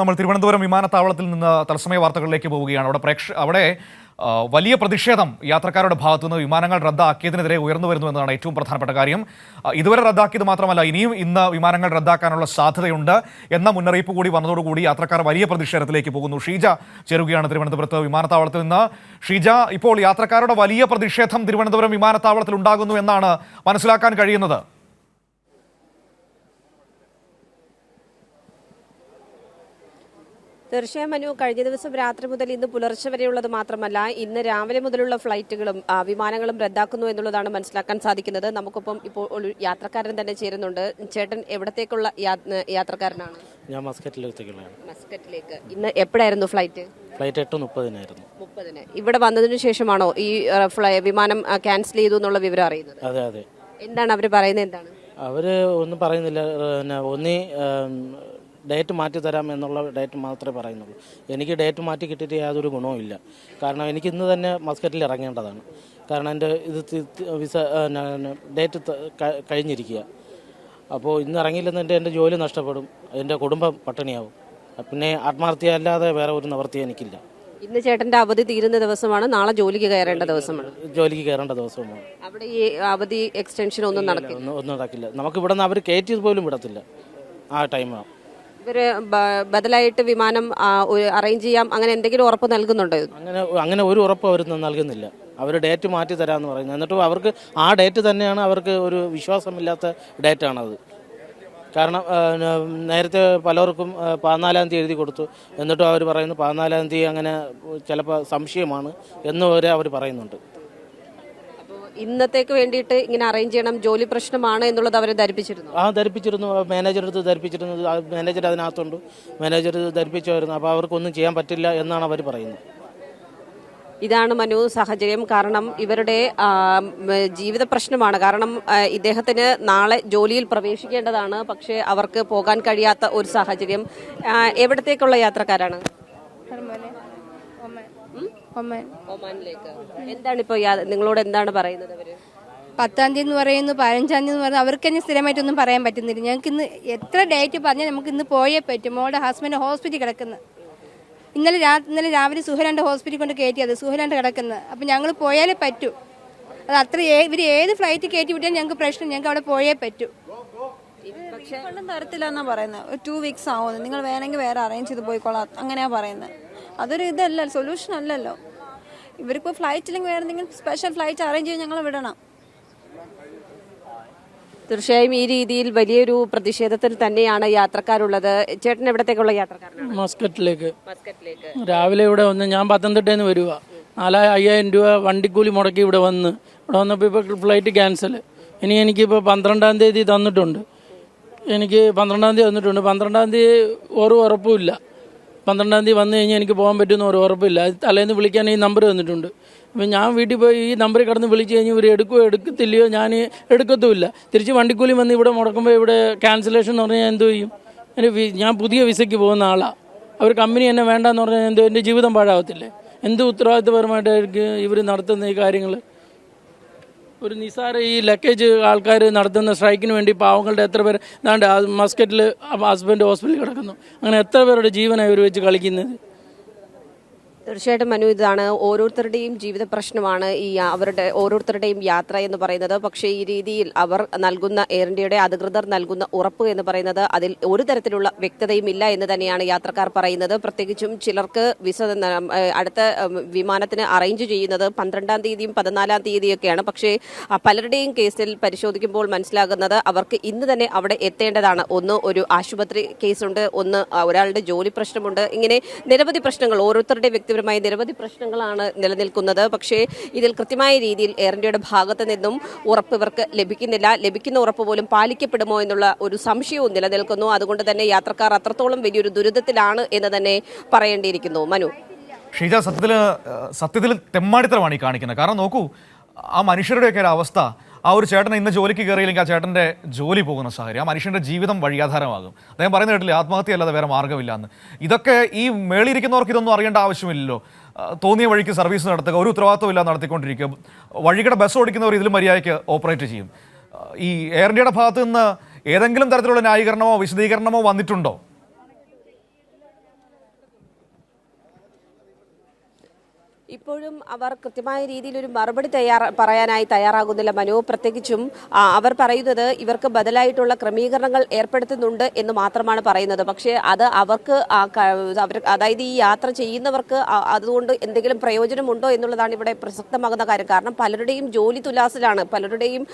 നമ്മൾ തിരുവനന്തപുരം വിമാനത്താവളത്തിൽ നിന്ന് തത്സമയ വാർത്തകളിലേക്ക് പോവുകയാണ്. അവിടെ പ്രേക്ഷ അവിടെ വലിയ പ്രതിഷേധം യാത്രക്കാരുടെ ഭാഗത്തു നിന്ന് വിമാനങ്ങൾ റദ്ദാക്കിയതിനെതിരെ ഉയർന്നു വരുന്നു എന്നതാണ് ഏറ്റവും പ്രധാനപ്പെട്ട കാര്യം. ഇതുവരെ റദ്ദാക്കിയത് മാത്രമല്ല ഇനിയും ഇന്ന് വിമാനങ്ങൾ റദ്ദാക്കാനുള്ള സാധ്യതയുണ്ട് എന്ന മുന്നറിയിപ്പ് കൂടി വന്നതോടുകൂടി യാത്രക്കാർ വലിയ പ്രതിഷേധത്തിലേക്ക് പോകുന്നു. ഷീജ ചേരുകയാണ് തിരുവനന്തപുരത്ത് വിമാനത്താവളത്തിൽ നിന്ന്. ഷീജ ഇപ്പോൾ യാത്രക്കാരുടെ വലിയ പ്രതിഷേധം തിരുവനന്തപുരം വിമാനത്താവളത്തിൽ ഉണ്ടാകുന്നു എന്നാണ് മനസ്സിലാക്കാൻ കഴിയുന്നത്. തീർച്ചയായും മനു കഴിഞ്ഞ ദിവസം രാത്രി മുതൽ ഇന്ന് പുലർച്ചെ വരെയുള്ളത് മാത്രമല്ല ഇന്ന് രാവിലെ മുതലുള്ള ഫ്ലൈറ്റുകളും വിമാനങ്ങളും റദ്ദാക്കുന്നു എന്നുള്ളതാണ് മനസ്സിലാക്കാൻ സാധിക്കുന്നത്. നമുക്കൊപ്പം ഇപ്പോൾ ഒരു യാത്രക്കാരൻ തന്നെ ചേരുന്നുണ്ട്. ചേട്ടൻ എവിടത്തേക്കുള്ള യാത്രക്കാരനാണ്? ഞാൻ മസ്കറ്റിലേക്കുള്ളതാണ് മസ്കറ്റിലേക്ക്. ഇന്ന് എപ്പോഴായിരുന്നു ഫ്ലൈറ്റ്? ഫ്ലൈറ്റ് എട്ട് മുപ്പതിനായിരുന്നു. മുപ്പതിന്. ഇവിടെ വന്നതിന് ശേഷമാണോ ഈ ഫ്ലൈ വിമാനം ക്യാൻസൽ ചെയ്തു എന്നുള്ള വിവരം അറിയുന്നത്? അതെ അതെ. എന്താണ് അവർ പറയുന്നത് എന്താണ്? അവർ ഒന്നും പറയുന്നില്ല. ഒന്നി ഡേറ്റ് മാറ്റി തരാം എന്നുള്ള ഡേറ്റ് മാത്രമേ പറയുന്നുള്ളൂ. എനിക്ക് ഡേറ്റ് മാറ്റി കിട്ടിയിട്ട് യാതൊരു ഗുണവും ഇല്ല. കാരണം എനിക്ക് ഇന്ന് തന്നെ മസ്കറ്റിൽ ഇറങ്ങേണ്ടതാണ്. കാരണം എന്റെ ഇത് വിസ ഡേറ്റ് കഴിഞ്ഞിരിക്കുക. അപ്പോൾ ഇന്ന് ഇറങ്ങിയില്ലെന്ന് എന്റെ ജോലി നഷ്ടപ്പെടും. എന്റെ കുടുംബം പട്ടിണിയാവും. പിന്നെ ആത്മാർത്ഥ്യ അല്ലാതെ വേറെ ഒരു നിവൃത്തി എനിക്കില്ല. ഇന്ന് ചേട്ടന്റെ അവധി തീരുന്ന ദിവസമാണ്. നാളെ ജോലിക്ക് കയറേണ്ട ദിവസമാണ്. ജോലിക്ക് കയറേണ്ട ദിവസമാണ്. അവിടെ ഈ അവധി എക്സ്റ്റൻഷൻ ഒന്നും നടക്കില്ല. ഒന്നും നടക്കില്ല. നമുക്ക് ഇവിടെ നിന്ന് അവർ കയറ്റിയത് പോലും വിടത്തില്ല. ആ ടൈമാണ് ഇവർ ബദലായിട്ട് വിമാനം അറേഞ്ച് ചെയ്യാം അങ്ങനെ എന്തെങ്കിലും ഉറപ്പ് നൽകുന്നുണ്ടോ അങ്ങനെ അങ്ങനെ ഒരു ഉറപ്പ് അവർ നൽകുന്നില്ല. അവർ ഡേറ്റ് മാറ്റി തരാമെന്ന് പറയുന്നത്. എന്നിട്ടും അവർക്ക് ആ ഡേറ്റ് തന്നെയാണ് അവർക്ക് ഒരു വിശ്വാസമില്ലാത്ത ഡേറ്റാണത്. കാരണം ആ, ന- നേരത്തെ പലർക്കും പതിനാലാം തീയതി എഴുതി കൊടുത്തു. എന്നിട്ടും അവർ പറയുന്നു പതിനാലാം തീയതി അങ്ങനെ ചിലപ്പോൾ സംശയമാണ് എന്നുവരെ അവർ പറയുന്നുണ്ട്. ഇന്നത്തേക്ക് വേണ്ടിയിട്ട് ഇങ്ങനെ അറേഞ്ച് ചെയ്യണം ജോലി പ്രശ്നമാണ് എന്നുള്ളത് അവരെ ധരിപ്പിച്ചിരുന്നു. ആ ധരിപ്പിച്ചിരുന്നു. മാനേജർ അടുത്ത് ധരിപ്പിച്ചിരുന്നു മാനേജർ അതിനകത്തുണ്ട്. മാനേജർ ധരിപ്പിച്ചായിരുന്നു അപ്പോൾ അവർക്കൊന്നും ചെയ്യാൻ പറ്റില്ല എന്നാണ് അവർ പറയുന്നത്. ഇതാണ് മനു സാഹചര്യം. കാരണം ഇവരുടെ ജീവിത പ്രശ്നമാണ്. കാരണം ഇദ്ദേഹത്തിന് നാളെ ജോലിയിൽ പ്രവേശിക്കേണ്ടതാണ്. പക്ഷേ അവർക്ക് പോകാൻ കഴിയാത്ത ഒരു സാഹചര്യം. എവിടത്തേക്കുള്ള യാത്രക്കാരാണ്? ഒമാൻ ഒമാൻ ഒമാനിലേക്ക് എന്താണ് ഇപ്പോൾ നിങ്ങളോട് എന്താണ് പറയുന്നത് അവർ? പത്താം തീയതി എന്ന് പറയുന്നു പതിനഞ്ചാം തീയതി എന്ന് പറയുന്നത് അവർക്ക് തന്നെ സ്ഥിരമായിട്ടൊന്നും പറയാൻ പറ്റുന്നില്ല. ഞങ്ങൾക്ക് ഇന്ന് എത്ര ഡേറ്റ് പറഞ്ഞാൽ നമുക്ക് ഇന്ന് പോയേ പറ്റും. മോളുടെ ഹസ്ബൻഡ് ഹോസ്പിറ്റലിൽ കിടക്കുന്നത് ഇന്നലെ രാ ഇന്നലെ രാവിലെ സുഹലാണ്ട് ഹോസ്പിറ്റലിൽ കൊണ്ട് കയറ്റിയത് സുഹലാണ്ട് കിടക്കുന്നത് അപ്പം ഞങ്ങൾ പോയാലേ പറ്റൂ. അത് അത്ര ഇവർ ഏത് ഫ്ലൈറ്റ് കയറ്റി വിട്ടാൽ ഞങ്ങൾക്ക് പ്രശ്നം ഞങ്ങൾക്ക് അവിടെ പോയേ പറ്റൂ. പക്ഷേ തരത്തില്ല എന്നാ പറയുന്നത് ഒരു ടു വീക്സ് ആവുന്നു. നിങ്ങൾ വേണമെങ്കിൽ വേറെ അറേഞ്ച് ചെയ്ത് പോയിക്കോളാം. അങ്ങനെയാ പറയുന്നത് അതൊരു ഇതല്ല സൊല്യൂഷൻ അല്ലല്ലോ. ഇവർക്ക് ഫ്ലൈറ്റ് ഇല്ലെങ്കിൽ വേറെ എന്തെങ്കിലും സ്പെഷ്യൽ ഫ്ലൈറ്റ് അറേഞ്ച് ചെയ്ത് ഞങ്ങൾ വിടണം. തീർച്ചയായും ഈ രീതിയിൽ വലിയൊരു പ്രതിഷേധത്തിൽ തന്നെയാണ് യാത്രക്കാരുള്ളത്. ചേട്ടൻ എവിടത്തേക്കുള്ള യാത്രക്കാരനാണ്? മസ്കറ്റിലേക്ക്. മസ്കറ്റിലേക്ക്. രാവിലെ ഇവിടെ വന്ന് ഞാൻ പത്തനംതിട്ടയിൽ നിന്ന് വരുക നാലായിരം അയ്യായിരം രൂപ വണ്ടിക്കൂലി മുടക്കി ഇവിടെ വന്ന്. ഇവിടെ വന്നപ്പോൾ ഇപ്പോൾ ഫ്ലൈറ്റ് ക്യാൻസൽ ഇനി എനിക്കിപ്പോൾ പന്ത്രണ്ടാം തീയതി തന്നിട്ടുണ്ട്. എനിക്ക് പന്ത്രണ്ടാം തീയതി തന്നിട്ടുണ്ട് പന്ത്രണ്ടാം തീയതി ഒരു ഉറപ്പുമില്ല പന്ത്രണ്ടാം തീയതി വന്നു കഴിഞ്ഞാൽ എനിക്ക് പോകാൻ പറ്റുമെന്ന് ഒരു ഉറപ്പില്ല. തലേന്ന് വിളിക്കാൻ ഈ നമ്പർ തന്നിട്ടുണ്ട്. അപ്പം ഞാൻ വീട്ടിൽ പോയി ഈ നമ്പറിൽ കടന്ന് വിളിച്ച് കഴിഞ്ഞ് ഇവർ എടുക്കുമോ എടുക്കത്തില്ലയോ ഞാൻ എടുക്കത്തുമില്ല. തിരിച്ച് വണ്ടിക്കൂലി വന്ന് ഇവിടെ മുടക്കുമ്പോൾ ഇവിടെ ക്യാൻസലേഷൻ എന്ന് പറഞ്ഞാൽ എന്തോ ചെയ്യും. ഞാൻ പുതിയ വിസയ്ക്ക് പോകുന്ന ആളാണ് അവർ കമ്പനി എന്നെ വേണ്ടെന്ന് പറഞ്ഞാൽ എന്തോ എന്റെ ജീവിതം പാഴാവത്തില്ലേ? എന്ത് ഉത്തരവാദിത്തപരമായിട്ടായിരിക്കും ഇവർ നടത്തുന്ന ഈ കാര്യങ്ങൾ ഒരു നിസാര ഈ ലക്കേജ് ആൾക്കാർ നടത്തുന്ന സ്ട്രൈക്കിന് വേണ്ടി പാവങ്ങളുടെ എത്ര പേർ ആ മസ്കറ്റിൽ ഹസ്ബൻഡ് ഹോസ്പിറ്റലിൽ കിടക്കുന്നു. അങ്ങനെ എത്ര പേരുടെ ജീവനായി ഒരു വെച്ച് കളിക്കുന്നത്? തീർച്ചയായിട്ടും മനു ഇതാണ് ഓരോരുത്തരുടെയും ജീവിത പ്രശ്നമാണ് ഈ അവരുടെ ഓരോരുത്തരുടെയും യാത്ര എന്ന് പറയുന്നത്. പക്ഷേ ഈ രീതിയിൽ അവർ നൽകുന്ന എയർ ഇന്ത്യയുടെ അധികൃതർ നൽകുന്ന ഉറപ്പ് എന്ന് പറയുന്നത് അതിൽ ഒരു തരത്തിലുള്ള വ്യക്തതയും ഇല്ല എന്ന് തന്നെയാണ് യാത്രക്കാർ പറയുന്നത്. പ്രത്യേകിച്ചും ചിലർക്ക് വിസ അടുത്ത വിമാനത്തിന് അറേഞ്ച് ചെയ്യുന്നത് പന്ത്രണ്ടാം തീയതിയും പതിനാലാം തീയതിയൊക്കെയാണ്. പക്ഷേ പലരുടെയും കേസിൽ പരിശോധിക്കുമ്പോൾ മനസ്സിലാകുന്നത് അവർക്ക് ഇന്ന് തന്നെ അവിടെ എത്തേണ്ടതാണ്. ഒന്ന് ഒരു ആശുപത്രി കേസുണ്ട്. ഒന്ന് ഒരാളുടെ ജോലി പ്രശ്നമുണ്ട്. ഇങ്ങനെ നിരവധി പ്രശ്നങ്ങൾ ഓരോരുത്തരുടെ വ്യക്തിപരമായ നിരവധി പ്രശ്നങ്ങളാണ് നിലനിൽക്കുന്നത്. പക്ഷേ ഇതിൽ കൃത്യമായ രീതിയിൽ എയർ ഇന്ത്യയുടെ ഭാഗത്ത് നിന്നും ഉറപ്പ് ഇവർക്ക് ലഭിക്കുന്നില്ല. ലഭിക്കുന്ന ഉറപ്പ് പോലും പാലിക്കപ്പെടുമോ എന്നുള്ള ഒരു സംശയവും നിലനിൽക്കുന്നു. അതുകൊണ്ട് തന്നെ യാത്രക്കാർ അത്രത്തോളം വലിയൊരു ദുരിതത്തിലാണ് എന്ന് തന്നെ പറയേണ്ടിയിരിക്കുന്നു. മനു. ഷീജ സത്യത്തിൽ സത്യത്തിൽ തെമ്മാടിത്തരമാണ് ഈ കാണിക്കുന്നത്. കാരണം നോക്കൂ ആ മനുഷ്യരുടെയൊക്കെ ഒരു അവസ്ഥ ആ ഒരു ചേട്ടൻ ഇന്ന് ജോലിക്ക് കയറിയില്ലെങ്കിൽ ആ ചേട്ടന്റെ ജോലി പോകുന്ന സാഹചര്യം ആ മനുഷ്യന്റെ ജീവിതം വഴിയാധാരമാകും. അദ്ദേഹം പറയുന്ന കേട്ടില്ല ആത്മഹത്യ അല്ലാതെ വേറെ മാർഗമില്ല എന്ന് ഇതൊക്കെ ഈ മേളിയിരിക്കുന്നവർക്ക് ഇതൊന്നും അറിയേണ്ട ആവശ്യമില്ലല്ലോ. തോന്നിയ വഴിക്ക് സർവീസ് നടത്തുക ഒരു ഉത്തരവാദിത്വമില്ല നടത്തിക്കൊണ്ടിരിക്കുക വഴിയുടെ ബസ് ഓടിക്കുന്നവർ ഇതിലും മര്യാദയ്ക്ക് ഓപ്പറേറ്റ് ചെയ്യും. ഈ എയർ ഇന്ത്യയുടെ ഭാഗത്ത് നിന്ന് ഏതെങ്കിലും തരത്തിലുള്ള ന്യായീകരണമോ വിശദീകരണമോ വന്നിട്ടുണ്ടോ? ഇപ്പോഴും അവർ കൃത്യമായ രീതിയിൽ ഒരു മറുപടി തയ്യാറ പറയാനായി തയ്യാറാകുന്നില്ല. മനു പ്രത്യേകിച്ചും അവർ പറയുന്നത് ഇവർക്ക് ബദലായിട്ടുള്ള ക്രമീകരണങ്ങൾ ഏർപ്പെടുത്തുന്നുണ്ട് എന്ന് മാത്രമാണ് പറയുന്നത്. പക്ഷേ അത് അവർക്ക് അതായത് ഈ യാത്ര ചെയ്യുന്നവർക്ക് അതുകൊണ്ട് എന്തെങ്കിലും പ്രയോജനമുണ്ടോ എന്നുള്ളതാണ് ഇവിടെ പ്രസക്തമാകുന്ന കാര്യം. കാരണം പലരുടെയും ജോലി തുലാസിലാണ്. പലരുടെയും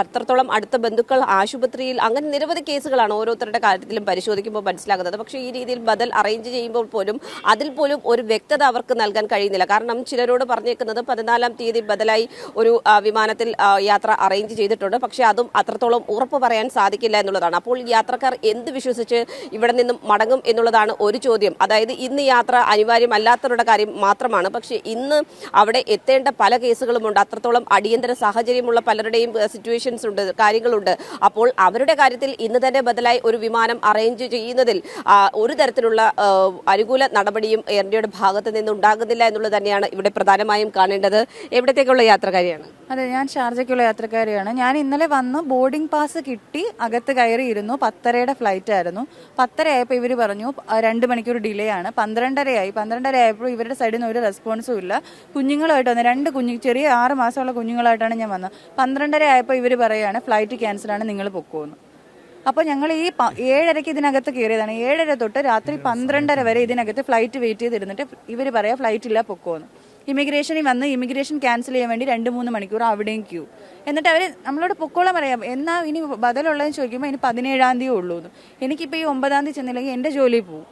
അത്രത്തോളം അടുത്ത ബന്ധുക്കൾ ആശുപത്രിയിൽ അങ്ങനെ നിരവധി കേസുകളാണ് ഓരോരുത്തരുടെ കാര്യത്തിലും പരിശോധിക്കുമ്പോൾ മനസ്സിലാകുന്നത്. പക്ഷേ ഈ രീതിയിൽ ബദൽ അറേഞ്ച് ചെയ്യുമ്പോൾ പോലും അതിൽ പോലും ഒരു വ്യക്തത അവർക്ക് നൽകാൻ കഴിയുന്നില്ല. കാരണം ചിലരോട് പറഞ്ഞേക്കുന്നത് പതിനാലാം തീയതി ബദലായി ഒരു വിമാനത്തിൽ യാത്ര അറേഞ്ച് ചെയ്തിട്ടുണ്ട്. പക്ഷേ അതും അത്രത്തോളം ഉറപ്പ് പറയാൻ സാധിക്കില്ല എന്നുള്ളതാണ്. അപ്പോൾ യാത്രക്കാർ എന്ത് വിശ്വസിച്ച് ഇവിടെ നിന്നും മടങ്ങും എന്നുള്ളതാണ് ഒരു ചോദ്യം. അതായത് ഇന്ന് യാത്ര അനിവാര്യമല്ലാത്തവരുടെ കാര്യം മാത്രമാണ്. പക്ഷേ ഇന്ന് അവിടെ എത്തേണ്ട പല കേസുകളുമുണ്ട്. അത്രത്തോളം അടിയന്തര സാഹചര്യമുള്ള പലരുടെയും സിറ്റുവേഷൻസ് ഉണ്ട് കാര്യങ്ങളുണ്ട്. അപ്പോൾ അവരുടെ കാര്യത്തിൽ ഇന്ന് തന്നെ ബദലായി ഒരു വിമാനം അറേഞ്ച് ചെയ്യുന്നതിൽ ഒരു തരത്തിലുള്ള അനുകൂല നടപടിയും എയർ ഇന്ത്യയുടെ ഭാഗത്ത് നിന്ന് ഉണ്ടാകുന്നില്ല എന്നുള്ളത് തന്നെയാണ് ഇവിടെ പ്രധാനമായും കാണേണ്ടത്. എവിടത്തേക്കുള്ള യാത്രക്കാരിയാണ്? അതെ ഞാൻ ഷാർജയ്ക്കുള്ള യാത്രക്കാരിയാണ്. ഞാൻ ഇന്നലെ വന്ന് ബോർഡിംഗ് പാസ് കിട്ടി അകത്ത് കയറിയിരുന്നു. പത്തരയുടെ ഫ്ലൈറ്റ് ആയിരുന്നു. പത്തര ആയപ്പോൾ ഇവർ പറഞ്ഞു "ആ, രണ്ട് മണിക്കൂർ ഡിലേ ആണ്. പന്ത്രണ്ടരയായി. പന്ത്രണ്ടര ആയപ്പോൾ ഇവരുടെ സൈഡിൽ നിന്ന് ഒരു റെസ്പോൺസും ഇല്ല. കുഞ്ഞുങ്ങളുമായിട്ട് വന്ന് രണ്ട് കുഞ്ഞു ചെറിയ ആറ് മാസമുള്ള കുഞ്ഞുങ്ങളായിട്ടാണ് ഞാൻ വന്നത്. പന്ത്രണ്ടര ആയപ്പോൾ ഇവർ പറയുകയാണ് ഫ്ലൈറ്റ് ക്യാൻസലാണ് നിങ്ങൾ പൊക്കോന്ന്. അപ്പോൾ ഞങ്ങൾ ഈ ഏഴരയ്ക്ക് ഇതിനകത്ത് കയറിയതാണ്. ഏഴര തൊട്ട് രാത്രി പന്ത്രണ്ടര വരെ ഇതിനകത്ത് ഫ്ലൈറ്റ് വെയിറ്റ് ചെയ്തിരുന്നിട്ട് ഇവർ പറയാം ഫ്ലൈറ്റ് ഇല്ല പൊക്കോന്ന്. ഇമിഗ്രേഷനിൽ വന്ന് ഇമിഗ്രേഷൻ ക്യാൻസൽ ചെയ്യാൻ വേണ്ടി രണ്ട് മൂന്ന് മണിക്കൂർ അവിടെയും ക്യൂ എന്നിട്ട് അവർ നമ്മളോട് പൊക്കോളം പറയാം എന്നാ ഇനി ബദലുള്ളതെന്ന് ചോദിക്കുമ്പോൾ ഇനി പതിനേഴാം തീയതി ഉള്ളൂ എന്ന് എനിക്കിപ്പോൾ ഈ ഒമ്പതാം തീയതി ചെന്നില്ലെങ്കിൽ എന്റെ ജോലി പോകും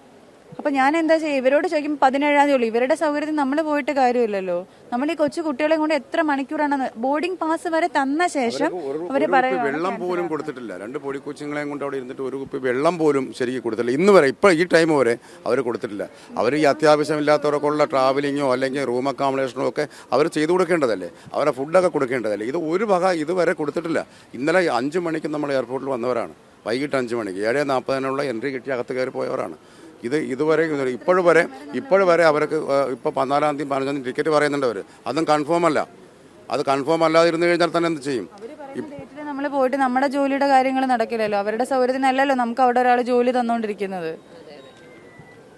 അപ്പം ഞാൻ എന്താ ചെയ്യുക ഇവരോട് ചോദിക്കുമ്പോൾ പതിനേഴാം തീയതി ഉള്ളൂ. ഇവരുടെ സൗകര്യത്തിൽ നമ്മൾ പോയിട്ട് കാര്യമില്ലല്ലോ. നമ്മൾ ഈ കൊച്ചു കുട്ടികളെ കൊണ്ട് എത്ര മണിക്കൂറാണ് ബോർഡിംഗ് പാസ് വരെ തന്ന ശേഷം അവർ പറയുന്നത് വെള്ളം പോലും കൊടുത്തിട്ടില്ല. രണ്ട് പൊടി കൊച്ചുങ്ങളെയും കൊണ്ട് അവിടെ ഇരുന്നിട്ട് ഒരു കുപ്പി വെള്ളം പോലും ശരിക്കും കൊടുത്തില്ല ഇന്ന് വരെ ഇപ്പോൾ ഈ ടൈം വരെ അവർ കൊടുത്തിട്ടില്ല. അവർ ഈ അത്യാവശ്യമില്ലാത്തവർക്കുള്ള ട്രാവലിങ്ങോ അല്ലെങ്കിൽ റൂം അക്കോമഡേഷനോ ഒക്കെ അവർ ചെയ്തു കൊടുക്കേണ്ടതല്ലേ? അവരുടെ ഫുഡൊക്കെ കൊടുക്കേണ്ടതല്ലേ? ഇത് ഒരു വക ഇതുവരെ കൊടുത്തിട്ടില്ല. ഇന്നലെ അഞ്ച് മണിക്ക് നമ്മൾ എയർപോർട്ടിൽ വന്നവരാണ്. വൈകിട്ട് അഞ്ച് മണിക്ക്. ഏഴ് നാൽപ്പതിനുള്ള എൻട്രി കിട്ടി അകത്ത് കയറി പോയവരാണ്. ഇത് ഇതുവരെ ഇപ്പോഴും വരെ ഇപ്പോഴും വരെ അവർക്ക് ഇപ്പോൾ പതിനാലാം തീയതി പതിനഞ്ചാം തീയതി ടിക്കറ്റ് പറയുന്നുണ്ട് അവർ അതും കൺഫേം അല്ല. അത് കൺഫേം അല്ലാതിരുന്നു കഴിഞ്ഞാൽ തന്നെ എന്ത് ചെയ്യും? നമ്മൾ പോയിട്ട് നമ്മുടെ ജോലിയുടെ കാര്യങ്ങൾ നടക്കില്ലല്ലോ. അവരുടെ സൗകര്യത്തിനല്ലല്ലോ നമുക്ക് അവിടെ ഒരാൾ ജോലി തന്നുകൊണ്ടിരിക്കുന്നത്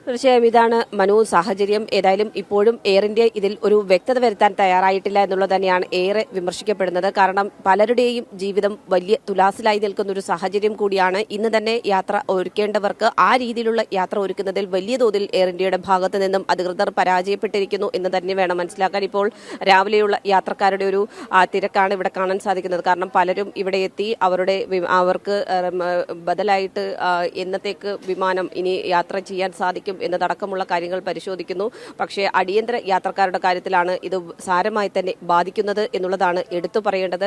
തീർച്ചയായും ഇതാണ് മനു സാഹചര്യം. ഏതായാലും ഇപ്പോഴും എയർ ഇന്ത്യ ഇതിൽ ഒരു വ്യക്തത വരുത്താൻ തയ്യാറായിട്ടില്ല എന്നുള്ളത് തന്നെയാണ് ഏറെ വിമർശിക്കപ്പെടുന്നത്. കാരണം പലരുടെയും ജീവിതം വലിയ തുലാസിലായി നിൽക്കുന്ന ഒരു സാഹചര്യം കൂടിയാണ് ഇന്ന് തന്നെ യാത്ര ഒരുക്കേണ്ടവർക്ക് ആ രീതിയിലുള്ള യാത്ര ഒരുക്കുന്നതിൽ വലിയ തോതിൽ എയർ ഇന്ത്യയുടെ ഭാഗത്തു നിന്നും അധികൃതർ പരാജയപ്പെട്ടിരിക്കുന്നു എന്ന് തന്നെ വേണം മനസ്സിലാക്കാൻ. ഇപ്പോൾ രാവിലെയുള്ള യാത്രക്കാരുടെ ഒരു തിരക്കാണ് ഇവിടെ കാണാൻ സാധിക്കുന്നത്. കാരണം പലരും ഇവിടെ എത്തി അവരുടെ അവർക്ക് ബദലായിട്ട് എന്നത്തേക്ക് വിമാനം ഇനി യാത്ര ചെയ്യാൻ സാധിക്കും എന്നതടക്കമുള്ള കാര്യങ്ങൾ പരിശോധിക്കുന്നു. പക്ഷേ അടിയന്തര യാത്രക്കാരുടെ കാര്യത്തിലാണ് ഇത് സാരമായി തന്നെ ബാധിക്കുന്നത് എന്നുള്ളതാണ് എടുത്തു പറയേണ്ടത്.